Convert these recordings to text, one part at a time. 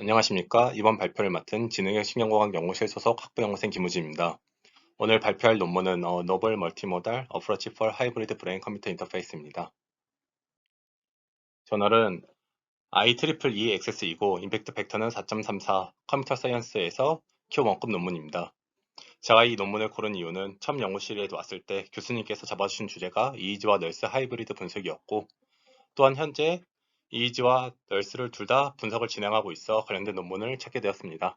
안녕하십니까. 이번 발표를 맡은 지능형 신경공학 연구실 소속 학부연구생 김우진입니다. 오늘 발표할 논문은 어, Novel Multimodal Approach for Hybrid Brain Computer Interface입니다. 저널은 IEEE XS이고 임팩트 팩터는 4.34 컴퓨터 사이언스에서 큐 원급 논문입니다. 제가 이 논문을 고른 이유는 처음 연구실에 왔을 때 교수님께서 잡아주신 주제가 이지와 널스 하이브리드 분석이었고 또한 현재 이지와 널스를 둘 다 분석을 진행하고 있어 관련된 논문을 찾게 되었습니다.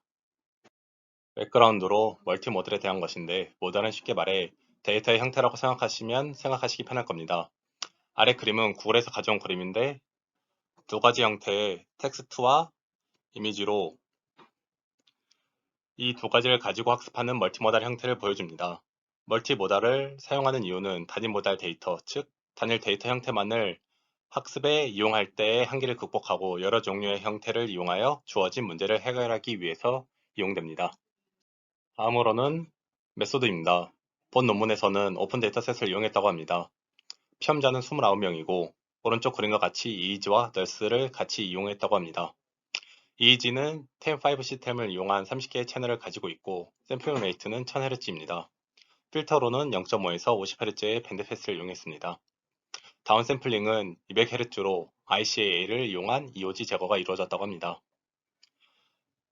백그라운드로 멀티모델에 대한 것인데 모델은 쉽게 말해 데이터의 형태라고 생각하시면 생각하시기 편할 겁니다. 아래 그림은 구글에서 가져온 그림인데 두 가지 형태의 텍스트와 이미지로 이 두 가지를 가지고 학습하는 멀티모달 형태를 보여줍니다. 멀티모달을 사용하는 이유는 단일 모달 데이터, 즉 단일 데이터 형태만을 학습에 이용할 때의 한계를 극복하고 여러 종류의 형태를 이용하여 주어진 문제를 해결하기 위해서 이용됩니다. 다음으로는 메소드입니다. 본 논문에서는 오픈 데이터셋을 이용했다고 합니다. 피험자는 29명이고 오른쪽 그림과 같이 이이지와 널스를 같이 이용했다고 합니다. 이이지는 10.5 시스템을 이용한 30개의 채널을 가지고 있고 샘플링 레이트는 1000Hz입니다. 필터로는 0.5에서 50Hz의 밴드패스를 이용했습니다. 다운샘플링은 200Hz로 ICA를 이용한 EOG 제거가 이루어졌다고 합니다.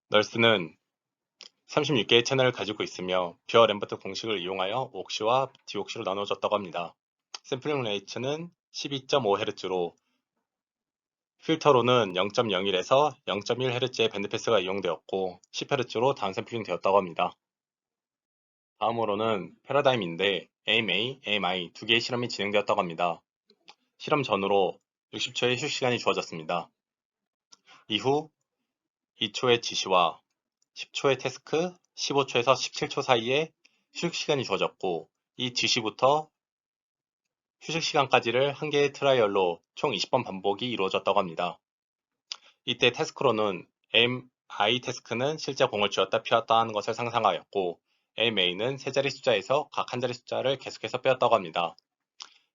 널스는 36개의 채널을 가지고 있으며 뷰어 램버트 공식을 이용하여 옥시와 디옥시로 나눠졌다고 합니다. 샘플링 레이트는 12.5Hz로 필터로는 0.01에서 0.1Hz의 밴드패스가 이용되었고 10Hz로 다운샘플링 되었다고 합니다. 다음으로는 패러다임인데 AMA, AMI 두 개의 실험이 진행되었다고 합니다. 실험 전후로 60초의 휴식 시간이 주어졌습니다. 이후 2초의 지시와 10초의 태스크, 15초에서 17초 사이에 휴식 시간이 주어졌고 이 지시부터 휴식 시간까지를 한 개의 트라이얼로 총 20번 반복이 이루어졌다고 합니다. 이때 태스크로는 MI 태스크는 실제 공을 쥐었다 피웠다 하는 것을 상상하였고 MA는 세 자리 숫자에서 각 한 자리 숫자를 계속해서 빼었다고 합니다.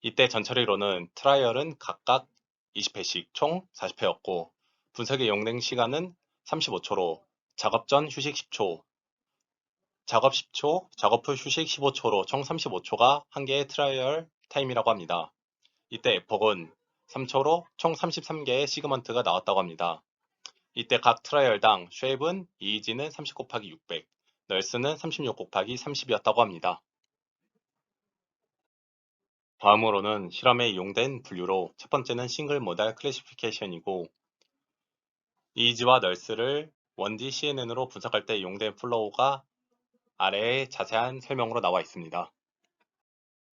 이때 전처리로는 트라이얼은 각각 20회씩 총 40회였고 분석에 이용된 시간은 35초로 작업 전 휴식 10초, 작업 10초, 작업 후 휴식 15초로 총 35초가 한 개의 트라이얼 타임이라고 합니다. 이때 에폭은 3초로 총 33개의 시그먼트가 나왔다고 합니다. 이때 각 트라이얼당 쉐입은 이이지는 30 곱하기 600, 널스는 36 곱하기 30이었다고 합니다. 다음으로는 실험에 이용된 분류로 첫 번째는 싱글 모달 클래시피케이션이고 이지와 널스를 1D CNN으로 분석할 때 이용된 플로우가 아래에 자세한 설명으로 나와 있습니다.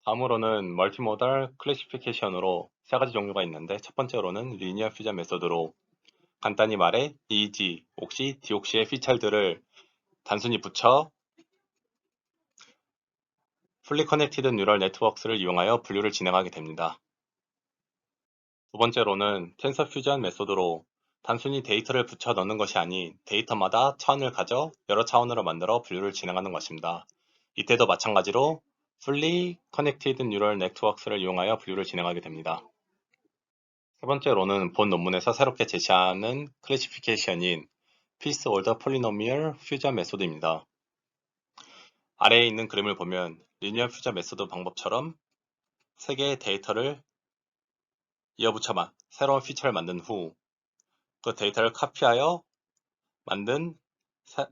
다음으로는 멀티모달 클래시피케이션으로 세 가지 종류가 있는데 첫 번째로는 리니어 퓨전 메소드로 간단히 말해 EG, 옥시, 디옥시의 피처들을 단순히 붙여 풀리 커넥티드 뉴럴 네트워크를 이용하여 분류를 진행하게 됩니다. 두 번째로는 텐서 퓨전 메소드로 단순히 데이터를 붙여 넣는 것이 아닌 데이터마다 차원을 가져 여러 차원으로 만들어 분류를 진행하는 것입니다. 이때도 마찬가지로 Fully Connected Neural Networks를 이용하여 분류를 진행하게 됩니다. 세 번째로는 본 논문에서 새롭게 제시하는 클래시피케이션인 Piece Order Polynomial Fusion 메소드입니다. 아래에 있는 그림을 보면 리니어 퓨저 메소드 방법처럼 세 개의 데이터를 이어붙여 새로운 피처를 만든 후 그 데이터를 카피하여 만든 사,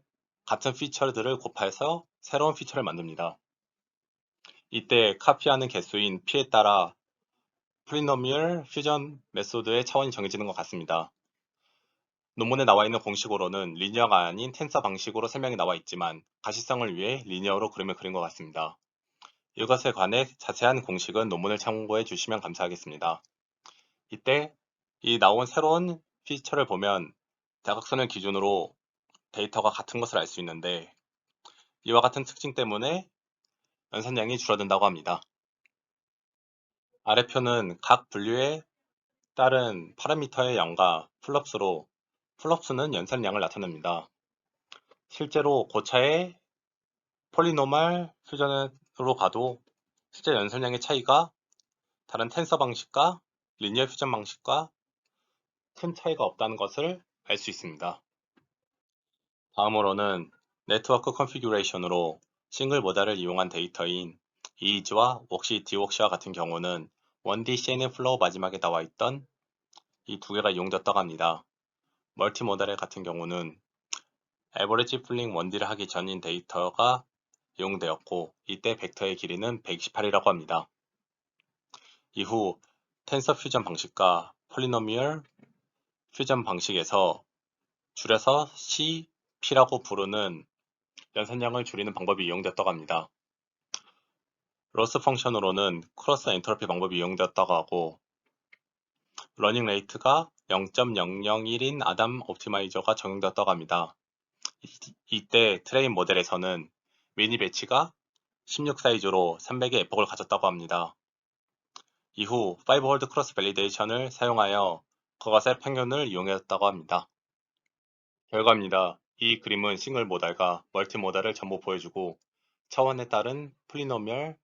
같은 피처들을 곱해서 새로운 피처를 만듭니다. 이때 카피하는 개수인 p에 따라 프리노미얼 퓨전 메소드의 차원이 정해지는 것 같습니다. 논문에 나와 있는 공식으로는 리니어가 아닌 텐서 방식으로 설명이 나와 있지만 가시성을 위해 리니어로 그림을 그린 것 같습니다. 이것에 관해 자세한 공식은 논문을 참고해 주시면 감사하겠습니다. 이때 이 나온 새로운 피처를 보면 대각선을 기준으로 데이터가 같은 것을 알 수 있는데 이와 같은 특징 때문에 연산량이 줄어든다고 합니다. 아래 표는 각 분류에 따른 파라미터의 양과 플럭스로 플럭스는 연산량을 나타냅니다. 실제로 고차의 폴리노말 퓨전으로 가도 실제 연산량의 차이가 다른 텐서 방식과 리니어 퓨전 방식과 큰 차이가 없다는 것을 알 수 있습니다. 다음으로는 네트워크 컨피규레이션으로 싱글 모달을 이용한 데이터인 이즈와 웍시, 디웍시와 같은 경우는 1D CNN 플로우 마지막에 나와 있던 이 두 개가 이용되었다고 합니다. 멀티 모달의 같은 경우는 에버리지 풀링 1D를 하기 전인 데이터가 이용되었고 이때 벡터의 길이는 128이라고 합니다. 이후 텐서 퓨전 방식과 폴리노미얼 퓨전 방식에서 줄여서 CP라고 부르는 연산량을 줄이는 방법이 이용되었다고 합니다. 로스 펑션으로는 크로스 엔트로피 방법이 이용되었다고 하고 러닝 레이트가 0.001인 아담 옵티마이저가 적용되었다고 합니다. 이- 이때 트레인 모델에서는 미니 배치가 16 사이즈로 300의 에폭을 가졌다고 합니다. 이후 5홀드 크로스 밸리데이션을 사용하여 그것의 평균을 이용했다고 합니다. 결과입니다. 이 그림은 싱글 모달과 멀티 모달을 전부 보여주고 차원에 따른 폴리노미얼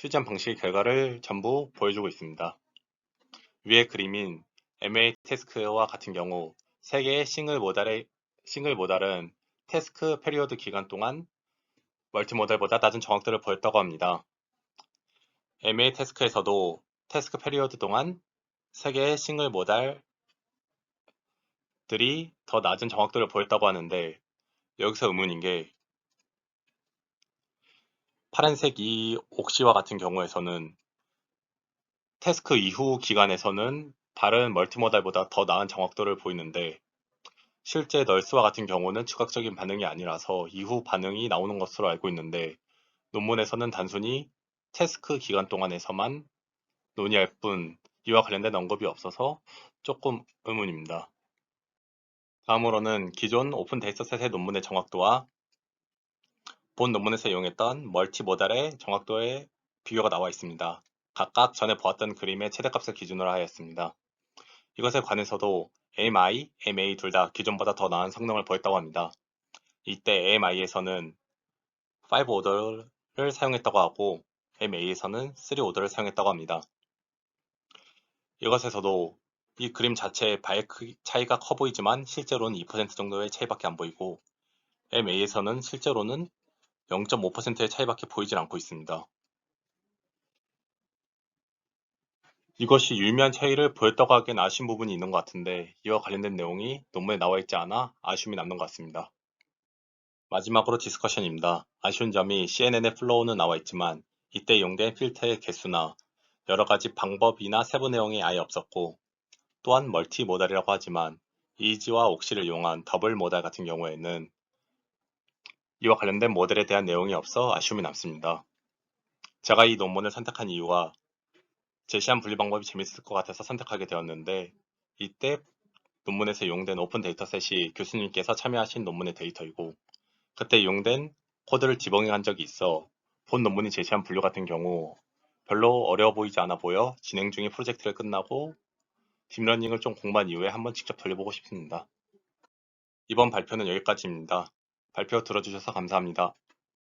퓨전 방식의 결과를 전부 보여주고 있습니다. 위의 그림인 MA 태스크와 같은 경우 3개의 싱글 모달의 싱글 모달은 태스크 페리오드 기간 동안 멀티 모달보다 낮은 정확도를 보였다고 합니다. MA 태스크에서도 태스크 페리오드 동안 3개의 싱글 모달들이 더 낮은 정확도를 보였다고 하는데 여기서 의문인 게 파란색 이 옥시와 같은 경우에서는 태스크 이후 기간에서는 다른 멀티모달보다 더 나은 정확도를 보이는데 실제 널스와 같은 경우는 즉각적인 반응이 아니라서 이후 반응이 나오는 것으로 알고 있는데 논문에서는 단순히 태스크 기간 동안에서만 논의할 뿐 이와 관련된 언급이 없어서 조금 의문입니다. 다음으로는 기존 오픈 데이터셋의 논문의 정확도와 본 논문에서 이용했던 멀티모달의 정확도의 비교가 나와 있습니다. 각각 전에 보았던 그림의 최대값을 기준으로 하였습니다. 이것에 관해서도 AMI, MA 둘 다 기존보다 더 나은 성능을 보였다고 합니다. 이때 AMI에서는 5 오더를 사용했다고 하고 MA에서는 3 오더를 사용했다고 합니다. 이것에서도 이 그림 자체의 발 크기 차이가 커 보이지만 실제로는 2% 정도의 차이밖에 안 보이고 MA에서는 실제로는 0.5%의 차이밖에 보이질 않고 있습니다. 이것이 유의미한 차이를 보였다고 하기엔 아쉬운 부분이 있는 것 같은데 이와 관련된 내용이 논문에 나와 있지 않아 아쉬움이 남는 것 같습니다. 마지막으로 디스커션입니다. 아쉬운 점이 CNN의 플로우는 나와 있지만 이때 이용된 필터의 개수나 여러 가지 방법이나 세부 내용이 아예 없었고 또한 멀티 모달이라고 하지만 이지와 옥시를 이용한 더블 모달 같은 경우에는 이와 관련된 모델에 대한 내용이 없어 아쉬움이 남습니다. 제가 이 논문을 선택한 이유가 제시한 분리 방법이 재밌을 것 같아서 선택하게 되었는데 이때 논문에서 이용된 오픈 데이터셋이 교수님께서 참여하신 논문의 데이터이고 그때 이용된 코드를 디버깅한 적이 있어 본 논문이 제시한 분류 같은 경우 별로 어려워 보이지 않아 보여 진행 중인 프로젝트를 끝나고 딥러닝을 좀 공부한 이후에 한번 직접 돌려보고 싶습니다. 이번 발표는 여기까지입니다. 발표 들어주셔서 감사합니다.